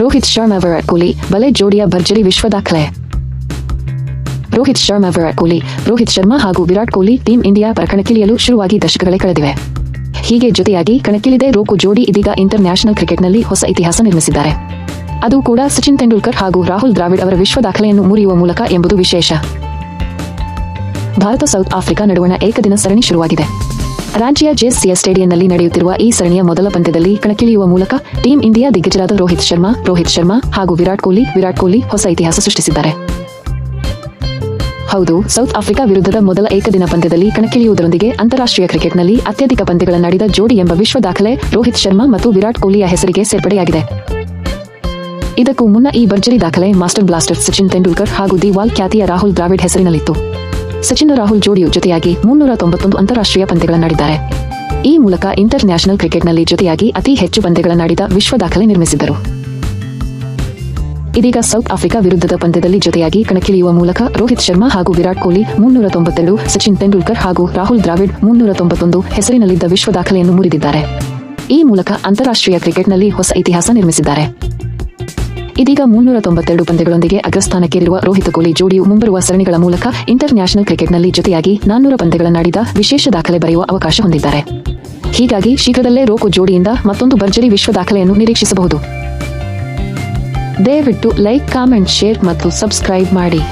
ರೋಹಿತ್ ಶರ್ಮಾ ವಿರಾಟ್ ಕೊಹ್ಲಿ ಬಲೆ ಜೋಡಿಯ ಭರ್ಜರಿ ವಿಶ್ವ ದಾಖಲೆ. ರೋಹಿತ್ ಶರ್ಮಾ ವಿರಾಟ್ ಕೊಹ್ಲಿ ರೋಹಿತ್ ಶರ್ಮಾ ಹಾಗೂ ವಿರಾಟ್ ಕೊಹ್ಲಿ ಟೀಂ ಇಂಡಿಯಾ ಪರ ಕಣಕ್ಕಿಳಿಯಲು ಶುರುವಾಗಿ ದಶಕಗಳೇ ಕಳೆದಿವೆ. ಹೀಗೆ ಜೊತೆಯಾಗಿ ಕಣಕ್ಕಿಳಿದೆ ರೋಕು ಜೋಡಿ ಇದೀಗ ಇಂಟರ್ ನ್ಯಾಷನಲ್ ಕ್ರಿಕೆಟ್ನಲ್ಲಿ ಹೊಸ ಇತಿಹಾಸ ನಿರ್ಮಿಸಿದ್ದಾರೆ. ಅದು ಕೂಡ ಸಚಿನ್ ತೆಂಡೂಲ್ಕರ್ ಹಾಗೂ ರಾಹುಲ್ ದ್ರಾವಿಡ್ ಅವರ ವಿಶ್ವ ದಾಖಲೆಯನ್ನು ಮುರಿಯುವ ಮೂಲಕ ಎಂಬುದು ವಿಶೇಷ. ಭಾರತ, ಸೌತ್ ಆಫ್ರಿಕಾ ನಡುವಣ ಏಕದಿನ ಸರಣಿ ಶುರುವಾಗಿದೆ. ರಾಂಚಿಯ ಜೆಸ್ಸಿಯ ಸ್ಟೇಡಿಯಂನಲ್ಲಿ ನಡೆಯುತ್ತಿರುವ ಈ ಸರಣಿಯ ಮೊದಲ ಪಂದ್ಯದಲ್ಲಿ ಕಣಕ್ಕಿಳಿಯುವ ಮೂಲಕ ಟೀಂ ಇಂಡಿಯಾ ದಿಗ್ಗಜರಾದ ರೋಹಿತ್ ಶರ್ಮಾ ರೋಹಿತ್ ಶರ್ಮಾ ಹಾಗೂ ವಿರಾಟ್ ಕೊಹ್ಲಿ ವಿರಾಟ್ ಕೊಹ್ಲಿ ಹೊಸ ಇತಿಹಾಸ ಸೃಷ್ಟಿಸಿದ್ದಾರೆ. ಹೌದು, ಸೌತ್ ಆಫ್ರಿಕಾ ವಿರುದ್ಧದ ಮೊದಲ ಏಕದಿನ ಪಂದ್ಯದಲ್ಲಿ ಕಣಕ್ಕಿಳಿಯುವುದರೊಂದಿಗೆ ಅಂತಾರಾಷ್ಟ್ರೀಯ ಕ್ರಿಕೆಟ್ನಲ್ಲಿ ಅತ್ಯಧಿಕ ಪಂದ್ಯಗಳನ್ನಾಡಿದ ಜೋಡಿ ಎಂಬ ವಿಶ್ವ ದಾಖಲೆ ರೋಹಿತ್ ಶರ್ಮಾ ಮತ್ತು ವಿರಾಟ್ ಕೊಹ್ಲಿಯ ಹೆಸರಿಗೆ ಸೇರ್ಪಡೆಯಾಗಿದೆ. ಇದಕ್ಕೂ ಮುನ್ನ ಈ ಭರ್ಜರಿ ದಾಖಲೆ ಮಾಸ್ಟರ್ ಬ್ಲಾಸ್ಟರ್ ಸಚಿನ್ ತೆಂಡೂಲ್ಕರ್ ಹಾಗೂ ದಿವಾಲ್ ಖ್ಯಾತಿಯ ರಾಹುಲ್ ದ್ರಾವಿಡ್ ಹೆಸರಿನಲ್ಲಿತ್ತು. ಸಚಿನ್ ರಾಹುಲ್ ಜೋಡಿಯು ಜೊತೆಯಾಗಿ ಮುನ್ನೂರ ತೊಂಬತ್ತೊಂದು ಅಂತಾರಾಷ್ಟ್ರೀಯ ಪಂದ್ಯಗಳನ್ನಾಡಿದ್ದಾರೆ. ಈ ಮೂಲಕ ಇಂಟರ್ ನ್ಯಾಷನಲ್ ಕ್ರಿಕೆಟ್ನಲ್ಲಿ ಜೊತೆಯಾಗಿ ಅತಿ ಹೆಚ್ಚು ಪಂದ್ಯಗಳನ್ನಾಡಿದ ವಿಶ್ವ ದಾಖಲೆ ನಿರ್ಮಿಸಿದ್ದರು. ಇದೀಗ ಸೌತ್ ಆಫ್ರಿಕಾ ವಿರುದ್ಧದ ಪಂದ್ಯದಲ್ಲಿ ಜೊತೆಯಾಗಿ ಕಣಕ್ಕಿಳಿಯುವ ಮೂಲಕ ರೋಹಿತ್ ಶರ್ಮಾ ಹಾಗೂ ವಿರಾಟ್ ಕೊಹ್ಲಿ ಮುನ್ನೂರ ತೊಂಬತ್ತೆರಡು ಸಚಿನ್ ತೆಂಡೂಲ್ಕರ್ ಹಾಗೂ ರಾಹುಲ್ ದ್ರಾವಿಡ್ ಮುನ್ನೂರ ತೊಂಬತ್ತೊಂದು ಹೆಸರಿನಲ್ಲಿದ್ದ ವಿಶ್ವ ದಾಖಲೆಯನ್ನು ಮುರಿದಿದ್ದಾರೆ. ಈ ಮೂಲಕ ಅಂತಾರಾಷ್ಟ್ರೀಯ ಕ್ರಿಕೆಟ್ನಲ್ಲಿ ಹೊಸ ಇತಿಹಾಸ ನಿರ್ಮಿಸಿದ್ದಾರೆ. ಇದೀಗ ಮುನ್ನೂರ ತೊಂಬತ್ತೆರಡು ಪಂದ್ಯಗಳೊಂದಿಗೆ ಅಗ್ರಸ್ಥಾನಕ್ಕೇರಿರುವ ರೋಹಿತ್ ಕೊಹ್ಲಿ ಜೋಡಿಯು ಮುಂಬರುವ ಸರಣಿಗಳ ಮೂಲಕ ಇಂಟರ್ ನ್ಯಾಷನಲ್ ಕ್ರಿಕೆಟ್ನಲ್ಲಿ ಜೊತೆಯಾಗಿ ನಾನ್ನೂರ ಪಂದ್ಯಗಳನ್ನಾಡಿದ ವಿಶೇಷ ದಾಖಲೆ ಬರೆಯುವ ಅವಕಾಶ ಹೊಂದಿದ್ದಾರೆ. ಹೀಗಾಗಿ ಶೀಘ್ರದಲ್ಲೇ ರೋಕು ಜೋಡಿಯಿಂದ ಮತ್ತೊಂದು ಭರ್ಜರಿ ವಿಶ್ವ ದಾಖಲೆಯನ್ನು ನಿರೀಕ್ಷಿಸಬಹುದು. ದಯವಿಟ್ಟು ಲೈಕ್, ಕಾಮೆಂಟ್, ಶೇರ್ ಮತ್ತು ಸಬ್ಸ್ಕ್ರೈಬ್ ಮಾಡಿ.